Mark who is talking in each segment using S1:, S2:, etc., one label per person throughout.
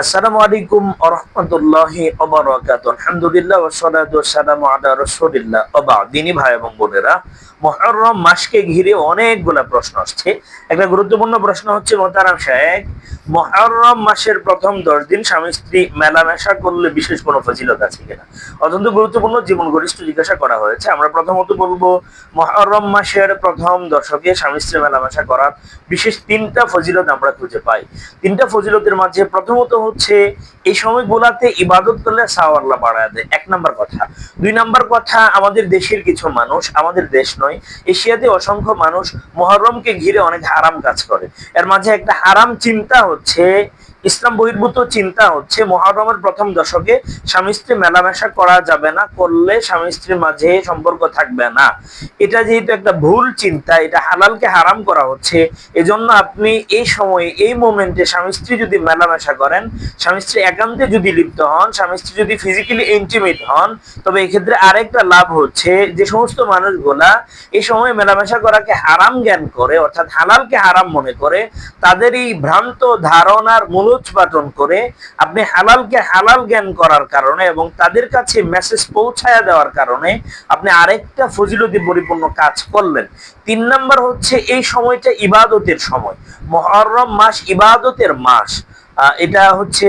S1: আসসালামু আলাইকুম ওবারাকাতু আলহামদুলিল্লাহ ওয়াসসালামু আলা রাসূলিল্লাহ। ওয়া দিনী ভাই এবং বোনেরা, মুহররম মাসকে ঘিরে অনেকগুলা প্রশ্ন আসছে। একটা গুরুত্বপূর্ণ প্রশ্ন হচ্ছে মোতারাম মহরম মাসের প্রথম দশ দিন স্বামী স্ত্রী মেলামেশা করলে বিশেষ কোনো ফজিলত আছে কিনা? অত্যন্ত গুরুত্বপূর্ণ, জীবন ঘনিষ্ঠ জিজ্ঞাসা করা হয়েছে। আমরা প্রথমত বলব মহরম মাসের প্রথম দশকে স্বামী স্ত্রী মেলামেশা করার বিশেষ তিনটা ফজিলত আমরা খুঁজে পাই। তিনটা ফজিলতের মাঝে প্রথমত হচ্ছে, এই সময়গুলাতে ইবাদত করলে সাওয়ারলা বাড়ায় দেয়। এক নাম্বার কথা। দুই নাম্বার কথা, আমাদের দেশের কিছু মানুষ, আমাদের দেশ নয়, এশিয়াতে অসংখ্য মানুষ মহরমকে ঘিরে অনেক হারাম কাজ করে। এর মাঝে একটা হারাম চিন্তা হচ্ছে ইসলাম বহির্ভূত চিন্তা হচ্ছে, মহরমের প্রথম দশকে স্বামী স্ত্রী মেলামেশা করা যাবে না, করলে স্বামী স্ত্রীর মাঝে সম্পর্ক থাকবে না। এটা যেহেতু একটা ভুল চিন্তা, এটা হালালকে হারাম করা হচ্ছে, এজন্য আপনি এই সময়ে, এই মোমেন্টে স্বামী স্ত্রী যদি মেলামেশা করেন, স্বামী স্ত্রী একান্তে যদি লিপ্ত হন, স্বামী স্ত্রী যদি ফিজিক্যালি ইন্টিমেট হন, তবে এক্ষেত্রে আরেকটা লাভ হচ্ছে যে সমস্ত মানুষগুলা এই সময় মেলামেশা করাকে হারাম জ্ঞান করে, অর্থাৎ হালালকে হারাম মনে করে, তাদের এই ভ্রান্ত ধারণার মূলোৎপাটন করে আপনি হালালকে হালাল জ্ঞান করার কারণে এবং তাদের কাছে মেসেজ পৌঁছায়া দেওয়ার কারণে আপনি আরেকটা ফজিলতি পরিপূর্ণ কাজ করলেন। তিন নাম্বার হচ্ছে এই সময়টা ইবাদতের সময়। মহরম মাস ইবাদতের মাস। এটা হচ্ছে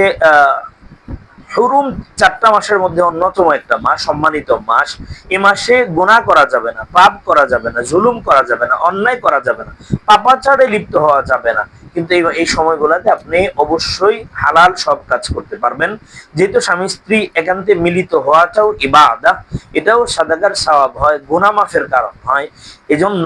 S1: হুরুম চারটা মাসের মধ্যে অন্যতম একটা মাস, সম্মানিত মাস। এ মাসে গুনাহ করা যাবে না, পাপ করা যাবে না, জুলুম করা যাবে না, অন্যায় করা যাবে না, পাপাচারে লিপ্ত হওয়া যাবে না। কিন্তু এই সময়গুলোতে আপনি অবশ্যই হালাল সব কাজ করতে পারবেন। যেহেতু স্বামী স্ত্রী একান্তে মিলিত হওয়াটাও ইবাদা, এটাও সাদাকার সওয়াব হয় গুনামাফের কারণ হয়। এজন্য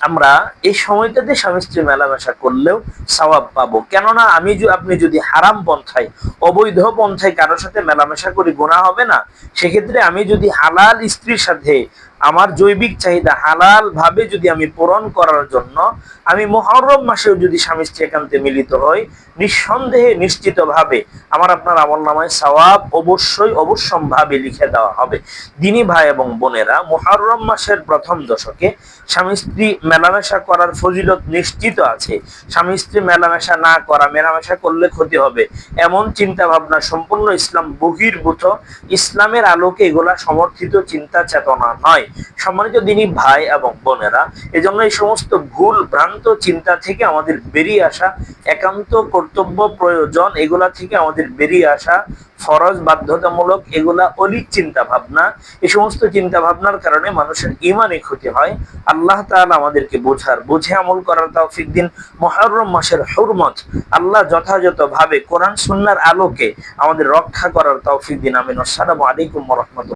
S1: আমরা এই সময়টাতে স্বামী স্ত্রী মেলামেশা করলেও সওয়াব পাবো। কেননা আমি আপনি যদি হারাম পন্থায়, অবৈধ পন্থায় কারোর সাথে মেলামেশা করি গুণা হবে না। সেক্ষেত্রে আমি যদি হালাল স্ত্রীর সাথে আমার জৈবিক চাহিদা হালাল ভাবে যদি আমি পূরণ করার জন্য, আমি মহরম মাসেও যদি স্বামী স্ত্রী একান্তে মিলিত হই, নিঃসন্দেহে নিশ্চিত ভাবে আমার আপনার আমল নামায় সওয়াব অবশ্যই অবশ্যম্ভাবে লিখে দেওয়া হবে। দিনী ভাই এবং বোনেরা মহরম মাসের প্রথম দশকে স্বামী স্ত্রী মেলামেশা করার ফজিলত নিশ্চিত আছে। স্বামী স্ত্রী মেলামেশা না করা, মেলামেশা করলে ক্ষতি হবে। এমন চিন্তা ভাবনা সম্পূর্ণ ইসলাম বহির্ভূত। ইসলামের আলোকে এগুলা সমর্থিত চিন্তা চেতনা নয়। সম্মানিত দিনী ভাই এবং বোনেরা, এজন্য এই সমস্ত ভুল ভ্রান্ত চিন্তা থেকে আমাদের বেরিয়ে আসা, একান্ত কর্তব্য প্রয়োজন, এগুলা থেকে আমাদের বেরিয়ে আসা ফরজ বাধ্যতামূলক এগুলা অলিক চিন্তা ভাবনা এই সমস্ত চিন্তা ভাবনার কারণে মানুষের ইমানে ক্ষতি হয়। আল্লাহ তাআলা আমাদেরকে বোঝার, বুঝে আমল করার তৌফিক দিন। মহরম মাসের হুরমত, আল্লাহ যথাযথভাবে কোরআন, সুন্নার আলোকে আমাদের রক্ষা করার তৌফিক দিন। আমিন। আসসালামু আলাইকুম ওয়া রাহমাতুল্লাহ।